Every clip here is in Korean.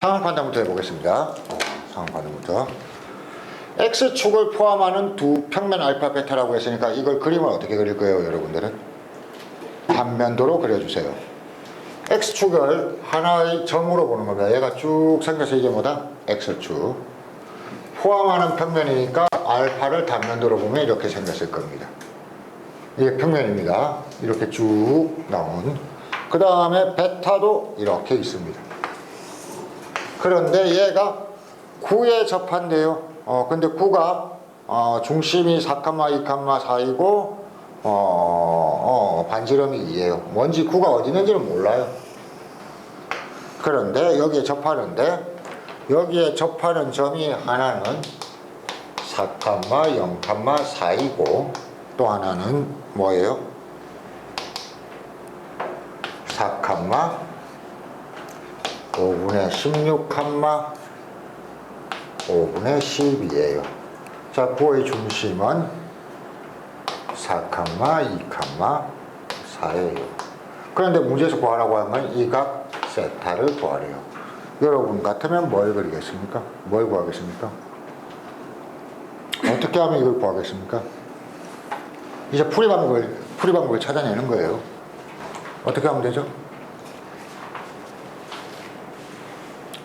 상황 판단부터 해보겠습니다. 어, 상황 판단부터. X축을 포함하는 두 평면 알파 베타라고 했으니까 이걸 그림을 어떻게 그릴 거예요, 여러분들은? 단면도로 그려주세요. X축을 하나의 점으로 보는 겁니다. 얘가 쭉 생겨서 이게 뭐다? X축. 포함하는 평면이니까 알파를 단면도로 보면 이렇게 생겼을 겁니다. 이게 평면입니다. 이렇게 쭉 나온. 그 다음에 베타도 이렇게 있습니다. 그런데 얘가 9에 접한대요. 어, 근데 9가 어, 중심이 4칸마 2칸마 사이고 어, 어, 반지름이 2예요. 뭔지 9가 어디 있는지는 몰라요. 그런데 여기에 접하는데 여기에 접하는 점이 하나는 4칸마 0칸마 사이고 또 하나는 뭐예요? 4칸마 5분의 16 칸마 5분의 10이에요. 자, 부의 중심은 4 칸마 2 칸마 4예요. 그런데 문제에서 구하라고 하면 이각 세타를 구하래요. 여러분 같으면 뭘 그리겠습니까? 뭘 구하겠습니까? 어떻게 하면 이걸 구하겠습니까? 이제 풀이 방법을, 풀이 방법을 찾아내는 거예요. 어떻게 하면 되죠?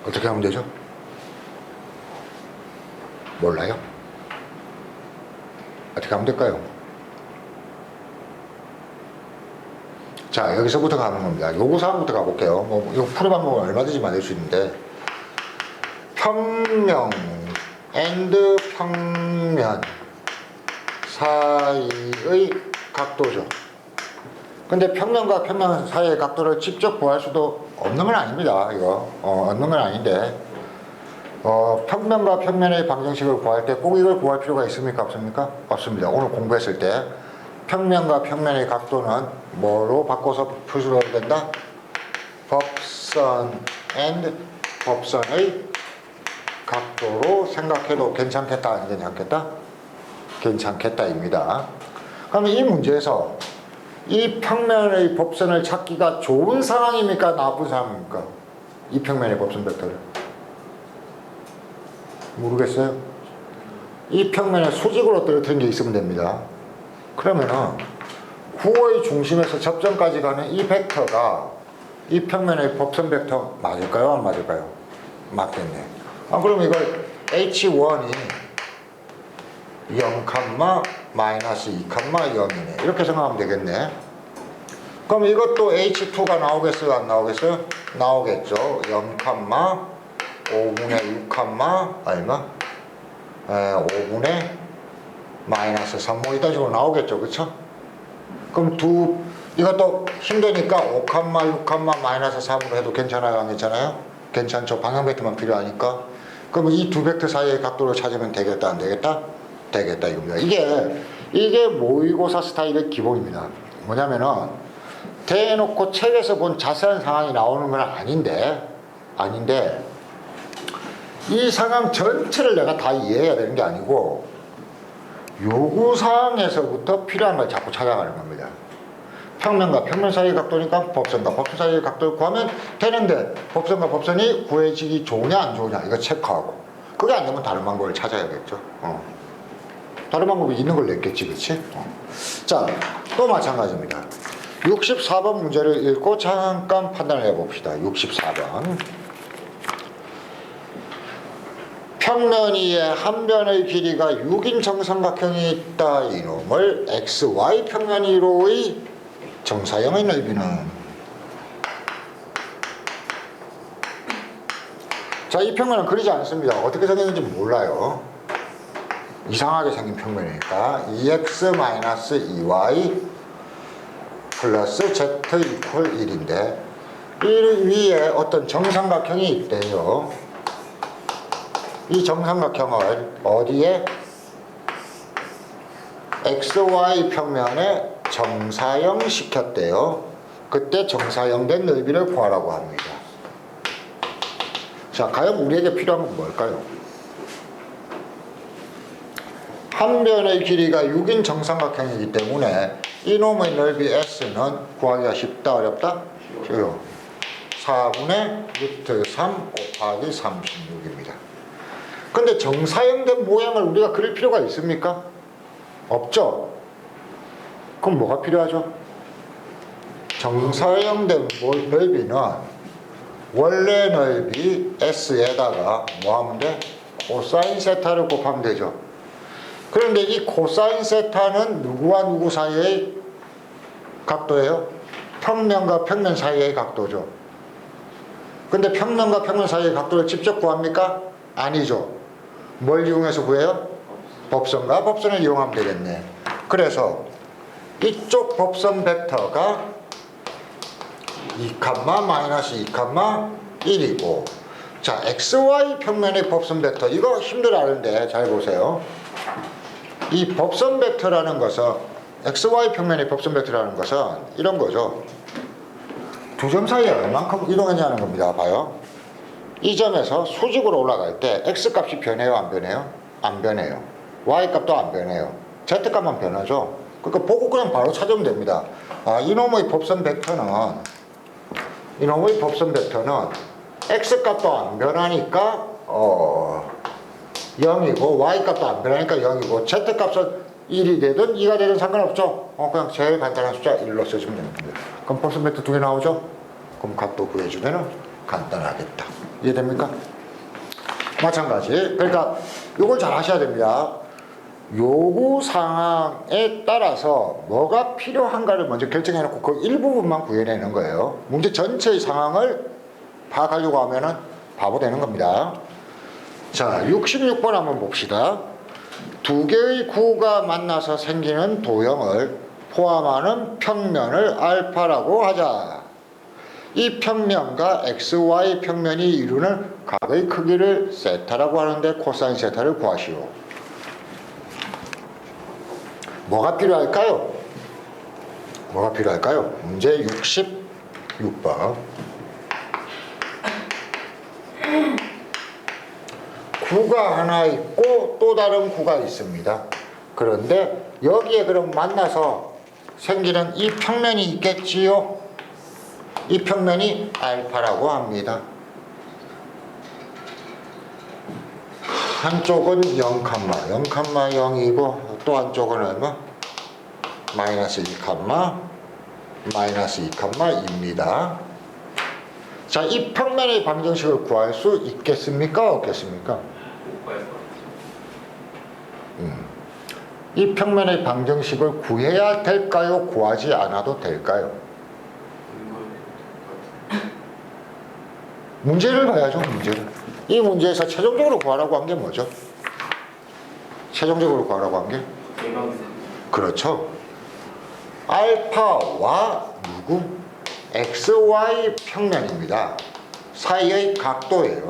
어떻게 하면 되죠? 몰라요? 어떻게 하면 될까요? 자, 여기서부터 가는 겁니다. 요구사항부터 가볼게요. 뭐, 요 풀이 방법은 얼마든지 만들 수 있는데, 평면, 앤드 평면 사이의 각도죠. 근데 평면과 평면 사이의 각도를 직접 구할 수도 없는 건 아닙니다. 이거 어, 없는 건 아닌데 어, 평면과 평면의 방정식을 구할 때 꼭 이걸 구할 필요가 있습니까? 없습니까? 없습니다. 오늘 공부했을 때 평면과 평면의 각도는 뭐로 바꿔서 표시를 된다? 법선 and 법선의 각도로 생각해도 괜찮겠다 안 괜찮겠다? 괜찮겠다입니다. 그러면 이 문제에서 이 평면의 법선을 찾기가 좋은 상황입니까? 나쁜 상황입니까? 이 평면의 법선 벡터를 모르겠어요. 이 평면에 수직으로 떨어뜨린 게 있으면 됩니다. 그러면은 구의 중심에서 접점까지 가는 이 벡터가 이 평면의 법선 벡터 맞을까요? 안 맞을까요? 맞겠네. 아 그럼 이걸 H1이 0, 마이너스 2, 0이네. 이렇게 생각하면 되겠네. 그럼 이것도 H2가 나오겠어요? 안 나오겠어요? 나오겠죠. 0, 5분의 6, 얼마? 에, 5분의 마이너스 3, 뭐 이런 식으로 나오겠죠. 그쵸? 그럼 두, 이것도 힘드니까 5, 6, 마이너스 3으로 해도 괜찮아요? 안 괜찮아요? 괜찮죠. 방향 벡터만 필요하니까. 그럼 이 두 벡터 사이의 각도를 찾으면 되겠다, 안 되겠다? 되겠다 이겁니다. 이게 이게 모의고사 스타일의 기본입니다. 뭐냐면은 대놓고 책에서 본 자세한 상황이 나오는 건 아닌데 아닌데 이 상황 전체를 내가 다 이해해야 되는 게 아니고 요구 사항에서부터 필요한 걸 자꾸 찾아가는 겁니다. 평면과 평면 사이의 각도니까 법선과 법선 사이의 각도를 구하면 되는데 법선과 법선이 구해지기 좋으냐 안 좋으냐 이거 체크하고 그게 안 되면 다른 방법을 찾아야겠죠. 어. 다른 방법이 있는 걸 냈겠지, 그치? 어. 자, 또 마찬가지입니다. 64번 문제를 읽고 잠깐 판단을 해봅시다. 64번. 평면 위에 한 변의 길이가 6인 정삼각형이 있다. 이놈을 XY 평면 위로의 정사형의 넓이는 자, 이 평면은 그리지 않습니다. 어떻게 생겼는지 몰라요. 이상하게 생긴 평면이니까 2x-2y 플러스 z 이퀄 1인데 이 위에 어떤 정삼각형이 있대요. 이 정삼각형을 어디에 xy 평면에 정사형 시켰대요. 그때 정사형된 넓이를 구하라고 합니다. 자, 과연 우리에게 필요한 건 뭘까요? 한 변의 길이가 6인 정삼각형이기 때문에 이놈의 넓이 S는 구하기가 쉽다 어렵다? 쉬워요. 4분의 루트 3 곱하기 36입니다. 근데 정사형된 모양을 우리가 그릴 필요가 있습니까? 없죠? 그럼 뭐가 필요하죠? 정사형된 모- 넓이는 원래 넓이 S에다가 뭐 하면 돼? 코사인 세타를 곱하면 되죠. 그런데 이 코사인 세타는 누구와 누구 사이의 각도예요? 평면과 평면 사이의 각도죠. 근데 평면과 평면 사이의 각도를 직접 구합니까? 아니죠. 뭘 이용해서 구해요? 법선과 법선을 이용하면 되겠네. 그래서 이쪽 법선 벡터가 2 칸마 마이너스 2 칸마 1이고 자 xy 평면의 법선 벡터 이거 힘들어 하는데 잘 보세요. 이 법선 벡터라는 것은 xy 평면의 법선 벡터라는 것은 이런 거죠. 두 점 사이에 얼만큼 이동했냐는 겁니다. 봐요. 이 점에서 수직으로 올라갈 때 x 값이 변해요, 안 변해요? 안 변해요. y 값도 안 변해요. z 값만 변하죠. 그러니까 보고 그냥 바로 찾으면 됩니다. 아, 이놈의 법선 벡터는 이놈의 법선 벡터는 x 값도 안 변하니까 어 0이고 y 값도 안 변하니까 0이고 z 값은 1이 되든 2가 되든 상관없죠. 어, 그냥 제일 간단한 숫자 1로 써주면 됩니다. 그럼 법선 벡터 두개 나오죠? 그럼 각도 구해주면 간단하겠다. 이해됩니까? 마찬가지. 그러니까 이걸 잘 하셔야 됩니다. 요구 상황에 따라서 뭐가 필요한가를 먼저 결정해 놓고 그 일부분만 구해내는 거예요. 문제 전체의 상황을 파악하려고 하면은 바보 되는 겁니다. 자, 66번 한번 봅시다. 두 개의 구가 만나서 생기는 도형을 포함하는 평면을 알파라고 하자. 이 평면과 XY 평면이 이루는 각의 크기를 세타라고 하는데 코사인 세타를 구하시오. 뭐가 필요할까요? 뭐가 필요할까요? 문제 66번. 구가 하나 있고 또 다른 구가 있습니다. 그런데 여기에 그럼 만나서 생기는 이 평면이 있겠지요? 이 평면이 알파라고 합니다. 한쪽은 0, 0, 0이고 또 한쪽은 얼마? 마이너스 2, 마이너스 2, 2입니다. 자, 이 평면의 방정식을 구할 수 있겠습니까? 없겠습니까? 음. 이 평면의 방정식을 구해야 될까요? 구하지 않아도 될까요? 문제를 봐야죠, 문제를. 이 문제에서 최종적으로 구하라고 한 게 뭐죠? 최종적으로 구하라고 한 게? 그렇죠. 알파와 누구? XY 평면입니다. 사이의 각도예요.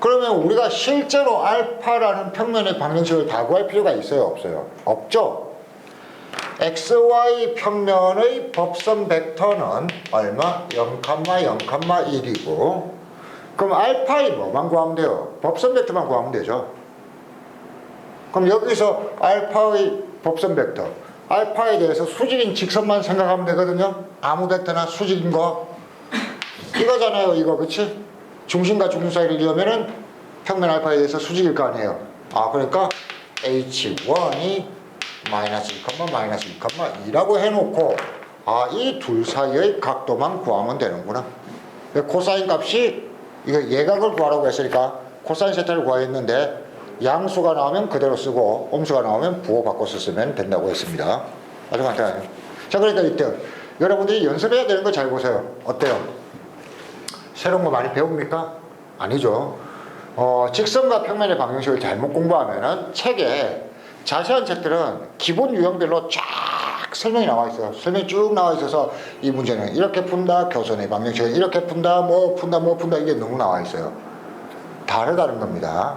그러면 우리가 실제로 알파라는 평면의 방정식을 다 구할 필요가 있어요? 없어요? 없죠? XY 평면의 법선 벡터는 얼마? 0, 0,1이고 그럼 알파의 뭐만 구하면 돼요? 법선 벡터만 구하면 되죠. 그럼 여기서 알파의 법선 벡터 알파에 대해서 수직인 직선만 생각하면 되거든요. 아무 벡터나 수직인 거 이거잖아요. 이거 그치? 중심과 중심 사이를 이으면은 평면 알파에 대해서 수직일 거 아니에요. 아 그러니까 h1이 마이너스 2, 마이너스 2, 2라고 해놓고 아 이 둘 사이의 각도만 구하면 되는구나. 코사인 값이 이거 예각을 구하라고 했으니까 코사인 세타를 구하였는데 양수가 나오면 그대로 쓰고 음수가 나오면 부호 바꿔서 쓰면 된다고 했습니다. 아주 간단해요. 자 그러니까 이때 여러분들이 연습해야 되는 거 잘 보세요. 어때요? 새로운 거 많이 배웁니까? 아니죠. 어, 직선과 평면의 방정식을 잘못 공부하면은 책에 자세한 책들은 기본 유형별로 쫙 설명이 나와 있어요. 설명이 쭉 나와 있어서 이 문제는 이렇게 푼다, 교선의 방정식은 이렇게 푼다, 뭐 푼다, 뭐 푼다 이게 너무 나와 있어요. 다르다는 겁니다.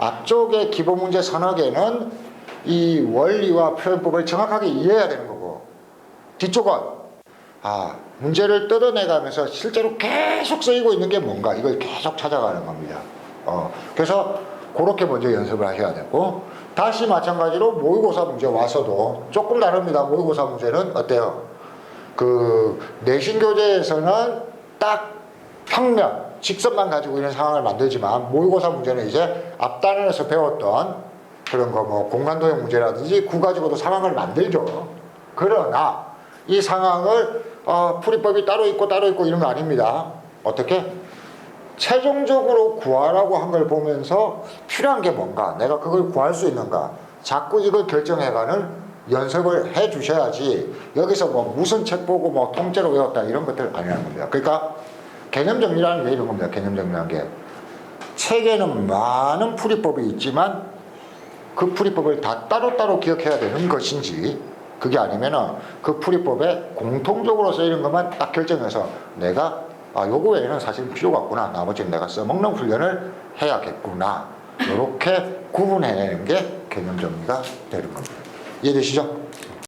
앞쪽의 기본 문제 서너 개는 이 원리와 표현법을 정확하게 이해해야 되는 거고 뒤쪽은 아 문제를 뜯어내가면서 실제로 계속 쓰이고 있는 게 뭔가 이걸 계속 찾아가는 겁니다. 어, 그래서 그렇게 먼저 연습을 하셔야 되고 다시 마찬가지로 모의고사 문제 와서도 조금 다릅니다. 모의고사 문제는 어때요? 그 내신 교재에서는 딱 평면 직선만 가지고 있는 상황을 만들지만 모의고사 문제는 이제 앞단에서 배웠던 그런 거 뭐 공간도형 문제라든지 구 가지고도 상황을 만들죠. 그러나 이 상황을 어, 풀이법이 따로 있고 따로 있고 이런 거 아닙니다. 어떻게? 최종적으로 구하라고 한 걸 보면서 필요한 게 뭔가, 내가 그걸 구할 수 있는가, 자꾸 이걸 결정해가는 연습을 해 주셔야지 여기서 뭐 무슨 책 보고 뭐 통째로 외웠다 이런 것들 아니라는 겁니다. 그러니까 개념 정리라는 게 이런 겁니다. 개념 정리라는 게 책에는 많은 풀이법이 있지만 그 풀이법을 다 따로따로 기억해야 되는 것인지 그게 아니면은 그 풀이법에 공통적으로 쓰이는 것만 딱 결정해서 내가 아 요거 외에는 사실 필요가 없구나. 나머지는 내가 써먹는 훈련을 해야겠구나. 이렇게 구분해내는 게 개념 정리가 되는 겁니다. 이해되시죠?